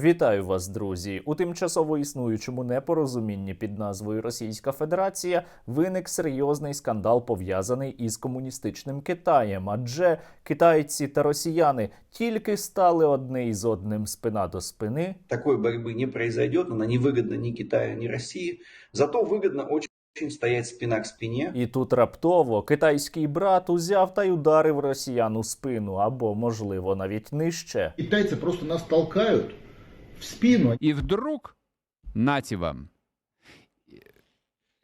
Вітаю вас, друзі! У тимчасово існуючому непорозумінні під назвою Російська Федерація виник серйозний скандал пов'язаний із комуністичним Китаєм. Адже китайці та росіяни тільки стали одне із одним спина до спини, такой борьбы не произойдет, она не выгодна ни Китаю, ни России. Зато выгодно очень очень стоять спина к спине. і тут раптово китайський брат узяв та й ударив росіян у спину, або, можливо, навіть нижче. Китайцы просто нас толкают в спину. И вдруг, нате вам.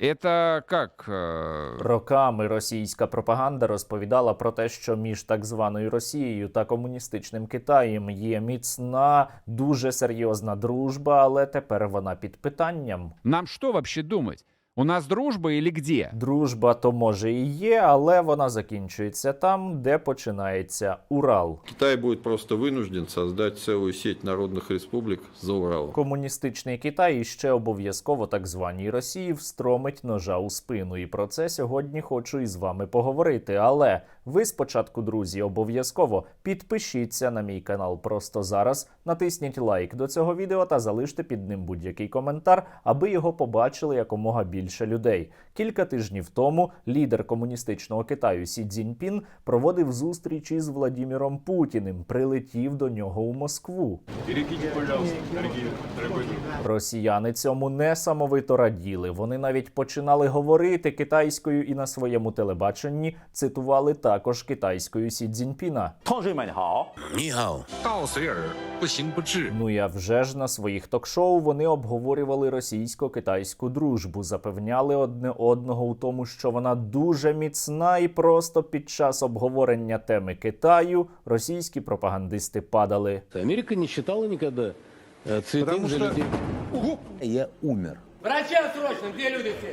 Это как? э, Роками російська пропаганда розповідала про те, що між так званою Росією та комуністичним Китаєм є міцна, дуже серйозна дружба, але тепер вона під питанням. Нам що взагалі думать? У нас дружба или где? Дружба то може і є, але вона закінчується там, де починається Урал. Китай будет просто вынужден создать целую сеть народных республик за Уралом. Комуністичний Китай і ще обов'язково так званій Росії встромить ножа у спину. І про це сьогодні хочу із вами поговорити. Але ви спочатку, друзі, обов'язково підпишіться на мій канал просто зараз, натисніть лайк до цього відео та залиште під ним будь-який коментар, аби його побачили якомога більше більше людей. Кілька тижнів тому лідер комуністичного Китаю Сі Цзіньпін проводив зустріч із Владіміром Путіним. Прилетів до нього у Москву. Росіяни цьому несамовито раділи. Вони навіть починали говорити китайською і на своєму телебаченні цитували також китайською Сі Цзіньпіна. Ну я вже ж на своїх ток-шоу вони обговорювали російсько-китайську дружбу запевняли одне одного у тому, що вона дуже міцна, і просто під час обговорення теми Китаю російські пропагандисти падали. Америка не читала ніколи. же людей. я умер.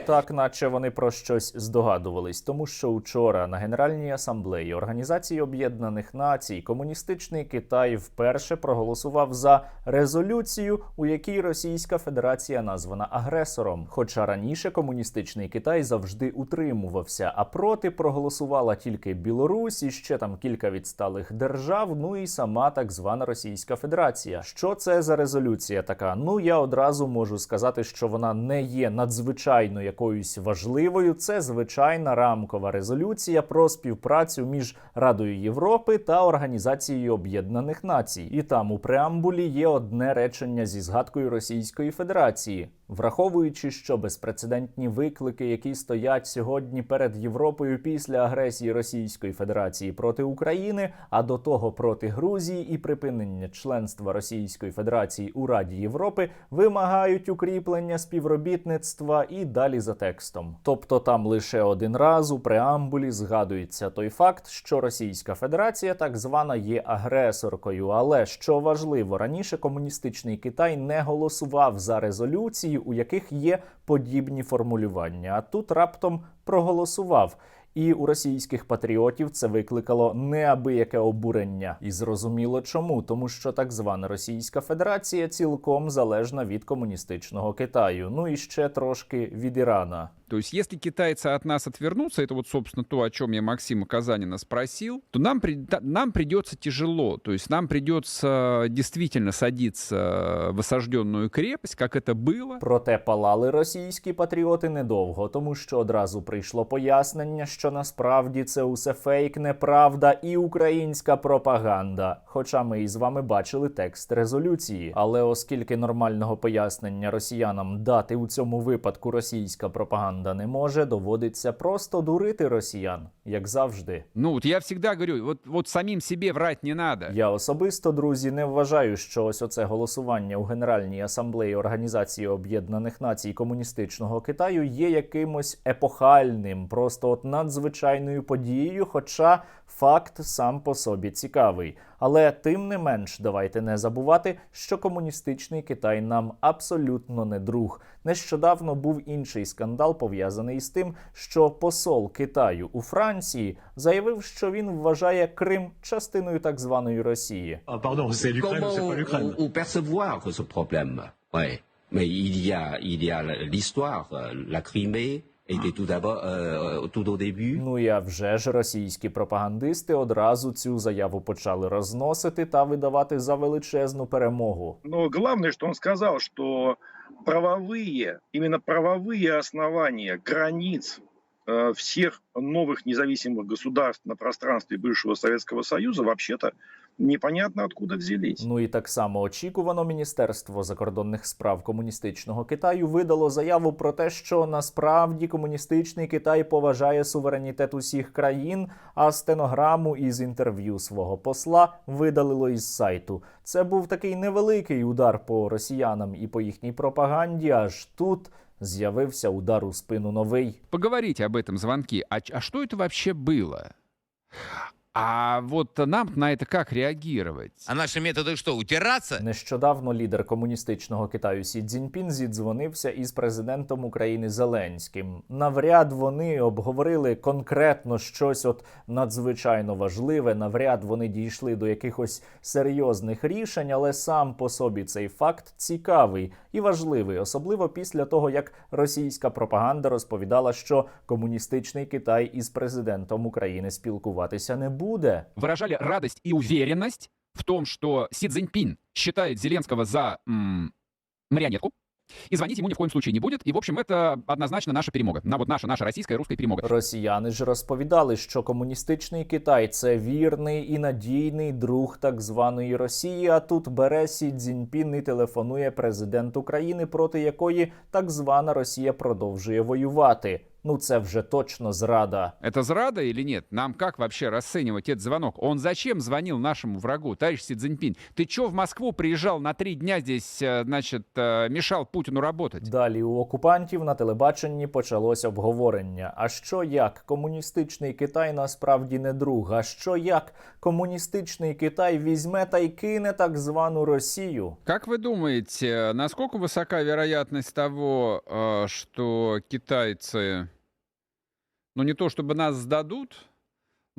Так, наче вони про щось здогадувались, тому що учора на Генеральній асамблеї Організації Об'єднаних Націй комуністичний Китай вперше проголосував за резолюцію, у якій Російська Федерація названа агресором. Хоча раніше комуністичний Китай завжди утримувався, а проти проголосувала тільки Білорусь і ще там кілька відсталих держав. Ну і сама так звана Російська Федерація. Що це за резолюція така? Ну я одразу можу сказати, що вона не є надзвичайно якоюсь важливою. Це звичайна рамкова резолюція про співпрацю між Радою Європи та Організацією Об'єднаних Націй. І там у преамбулі є одне речення зі згадкою Російської Федерації. Враховуючи, що безпрецедентні виклики, які стоять сьогодні перед Європою після агресії Російської Федерації проти України, а до того проти Грузії і припинення членства Російської Федерації у Раді Європи, вимагають укріплення співробітництва і далі за текстом. Тобто там лише один раз у преамбулі згадується той факт, що Російська Федерація так звана є агресоркою. Але що важливо, раніше комуністичний Китай не голосував за резолюції, у яких є подібні формулювання. А тут раптом проголосував. І у російських патріотів це викликало неабияке обурення. І зрозуміло чому, тому що так звана Російська Федерація цілком залежна від комуністичного Китаю. Ну і ще трошки від Ірана. То есть, если китайцы от нас отвернутся, это вот, собственно, то, о чем я Максима Казанина спросил, то нам, при- та- нам придется тяжело. То есть, нам придется действительно садиться в осажденную крепость, как это было. Проте палали російські патріоти недовго, тому що одразу прийшло пояснення, що насправді це усе фейк, неправда і українська пропаганда. Хоча ми із вами бачили текст резолюції. Але оскільки нормального пояснення росіянам дати у цьому випадку російська пропаганда не може, доводиться просто дурити росіян, як завжди. Ну, вот я всегда говорю, вот, вот самим себе врать не надо. Я особисто, друзі, не вважаю, що ось оце голосування у Генеральній асамблеї Організації Об'єднаних Націй комуністичного Китаю є якимось епохальним, просто от надзвичайною подією, хоча факт сам по собі цікавий. Але тим не менш, давайте не забувати, що комуністичний Китай нам абсолютно не друг. Нещодавно був інший скандал пов'язаний з тим, що посол Китаю у Франції заявив, що він вважає Крим частиною так званої Росії. Comment on, on percevoir ce problème Ouais. Mais il y a, il y a l'histoire, euh, la Crimée, était tout d'abord, euh, tout au début, Ну і а вже ж російські пропагандисти одразу цю заяву почали розносити та видавати за величезну перемогу. Но главное, что он сказал, что правовые, именно правовые основания границ э, всех новых независимых государств на пространстве бывшего Советского Союза вообще-то непонятно откуда взялись. Ну і так само очікувано Міністерство закордонних справ комуністичного Китаю видало заяву про те, що насправді комуністичний Китай поважає суверенітет усіх країн, а стенограму із інтерв'ю свого посла видалило із сайту. Це був такий невеликий удар по росіянам і по їхній пропаганді. Аж тут з'явився удар у спину новий. Поговорите об этом звонке. А, ч- а что это вообще было? А вот нам на это как реагировать? А наши методы что, утираться? Нещодавно лідер комуністичного Китаю Сі Цзіньпін зідзвонився із президентом України Зеленським. Навряд вони обговорили конкретно щось от надзвичайно важливе. Навряд вони дійшли до якихось серйозних рішень, але сам по собі цей факт цікавий і важливий, особливо після того, як російська пропаганда розповідала, що комуністичний Китай із президентом України спілкуватися не буде. Выражали радость и уверенность в том, что Си Цзиньпин считает Зеленского за м, марионетку, и звонить ему ни в коем случае не будет. И, в общем, это однозначно наша перемога. На вот наша, наша российская русская перемога. Росіяни ж розповідали, що комуністичний Китай це вірний і надійний друг так званої Росії. А тут бере Сі Цзіньпін і телефонує президент України, проти якої так звана Росія продовжує воювати Ну це вже точно зрада. Это зрада или нет? Нам как вообще расценивать этот звонок? Он зачем звонил нашему врагу, товарищ Си Цзиньпин? Ты чё в Москву приезжал на три дня здесь, э, значит, э, мешал Путину работать? Далі у окупантів на телебаченні почалось обговорення. А що як комуністичний Китай насправді не друг? А що як комуністичний Китай візьме та й кине так звану Росію? Как вы думаете, насколько высока вероятность того, э, что китайцы, ну не то чтобы нас сдадут,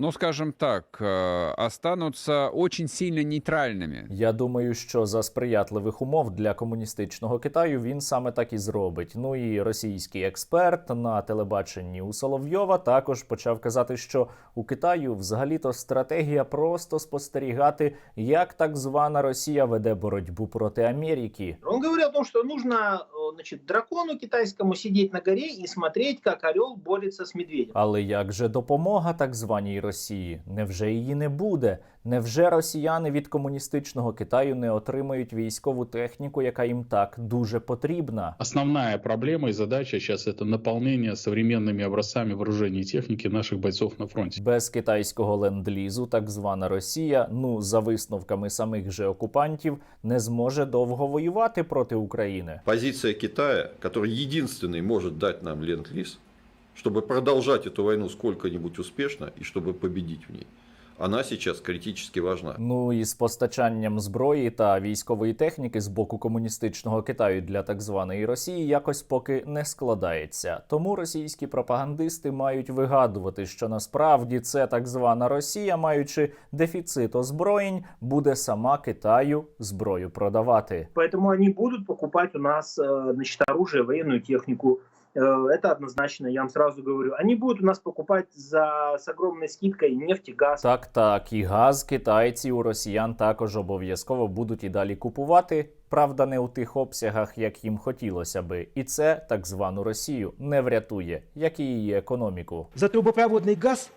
но, скажем так, э, останутся очень сильно нейтральными? Я думаю, що за сприятливих умов для комуністичного Китаю він саме так і зробить. Ну і російський експерт на телебаченні у Соловйова також почав казати, що у Китаю взагалі-то стратегія просто спостерігати, як так звана Росія веде боротьбу проти Америки. Он говорил о том, что нужно э, значит, дракону китайскому сидеть на горе и смотреть, как орел борется с медведем. Але як же допомога так званій Росії? Невже її не буде? Невже росіяни від комуністичного Китаю не отримають військову техніку, яка їм так дуже потрібна? Основная проблема и задача сейчас это наполнение современными образцами вооружения и техники наших бойцов на фронте. Без китайського ленд-лізу так звана Росія, ну за висновками самих же окупантів, не зможе довго воювати проти України. Позиция Китая, который единственный может дать нам ленд-лиз, чтобы продолжать эту войну сколько-нибудь успешно и чтобы победить в ней, она сейчас критически важна. Ну і з постачанням зброї та військової техніки з боку комуністичного Китаю для так званої Росії якось поки не складається. Тому російські пропагандисти мають вигадувати, що насправді це так звана Росія, маючи дефіцит озброєнь, буде сама Китаю зброю продавати. Поэтому они будут покупать у нас э, значит, оружие, военную технику. Э, Это однозначно, я вам сразу говорю. Они будут у нас покупать за, с огромной скидкой нефть и газ. Так, так, і газ китайці у росіян також обов'язково будуть і далі купувати. Правда, не у тих обсягах, як їм хотілося би, і це так звану Росію не врятує, як і її економіку. За трубопроводный газ,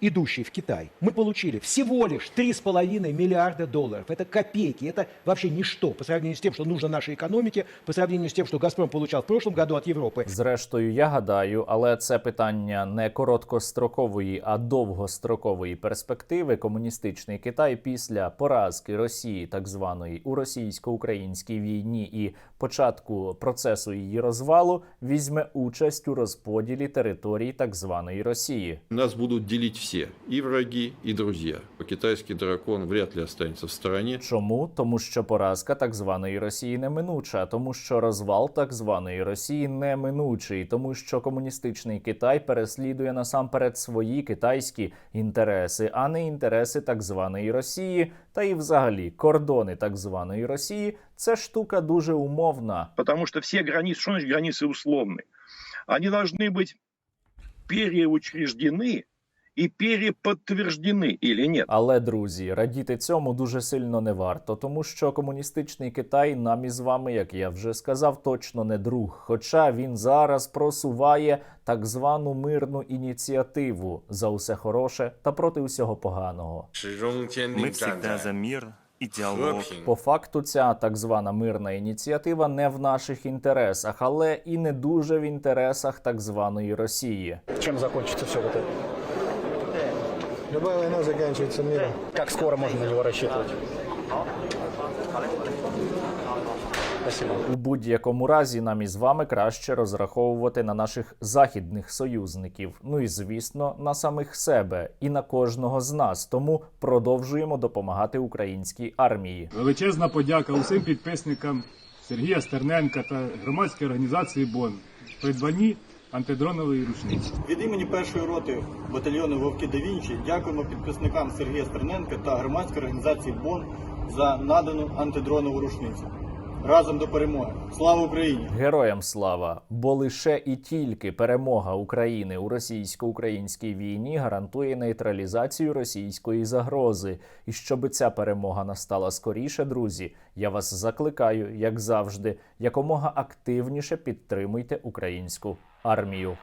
идущий в Китай, мы получили всего лишь 3,5 миллиарда долларов. Это копейки, это вообще ничто по сравнению с тем, что нужно нашей экономике, по сравнению с тем, что «Газпром» получал в прошлом году от Европы. Зрештою, я гадаю, але це питання не короткострокової, а довгострокової перспективи. Комуністичний Китай після поразки Росії, так званої у російсько-українській війні і початку процесу її розвалу, візьме участь у розподілі територій так званої Росії. Нас будут делить все, и враги, и друзья. Китайский дракон вряд ли останется в стороне. Чому? Тому що поразка так званої Росії неминуча, тому що розвал так званої Росії неминучий, тому що комуністичний Китай переслідує насамперед свої китайські інтереси, а не інтереси так званої Росії, та і взагалі кордони так званої Росії це штука дуже умовна. Потому что все границы, что значит границы условные? они должны быть переучреждены и переподтверждены или нет. Але друзі, радіти цьому дуже сильно не варто, тому що комуністичний Китай нам із вами, як я вже сказав, точно не друг. Хоча він зараз просуває так звану мирну ініціативу за усе хороше та проти усього поганого. Мы всегда за мир и диалог. По факту, ця так звана мирна ініціатива не в наших інтересах, але і не дуже в інтересах так званої Росії. Чем закончится все вот это? Любая война заканчивается миром. Как скоро можно на него рассчитывать? У будь-якому разі нам із вами краще розраховувати на наших західних союзників. Ну і звісно, на самих себе і на кожного з нас. Тому продовжуємо допомагати українській армії. Величезна подяка усім підписникам Сергія Стерненка та громадської організації БОН в придбанні антидронової рушниці. Від імені першої роти батальйону Вовки да Вінчі дякуємо підписникам Сергія Стерненка та громадської організації БОН за надану антидронову рушницю. Разом до перемоги! Слава Україні! Героям слава! Бо лише і тільки перемога України у російсько-українській війні гарантує нейтралізацію російської загрози. І щоб ця перемога настала скоріше, друзі, я вас закликаю, як завжди, якомога активніше підтримуйте українську армію.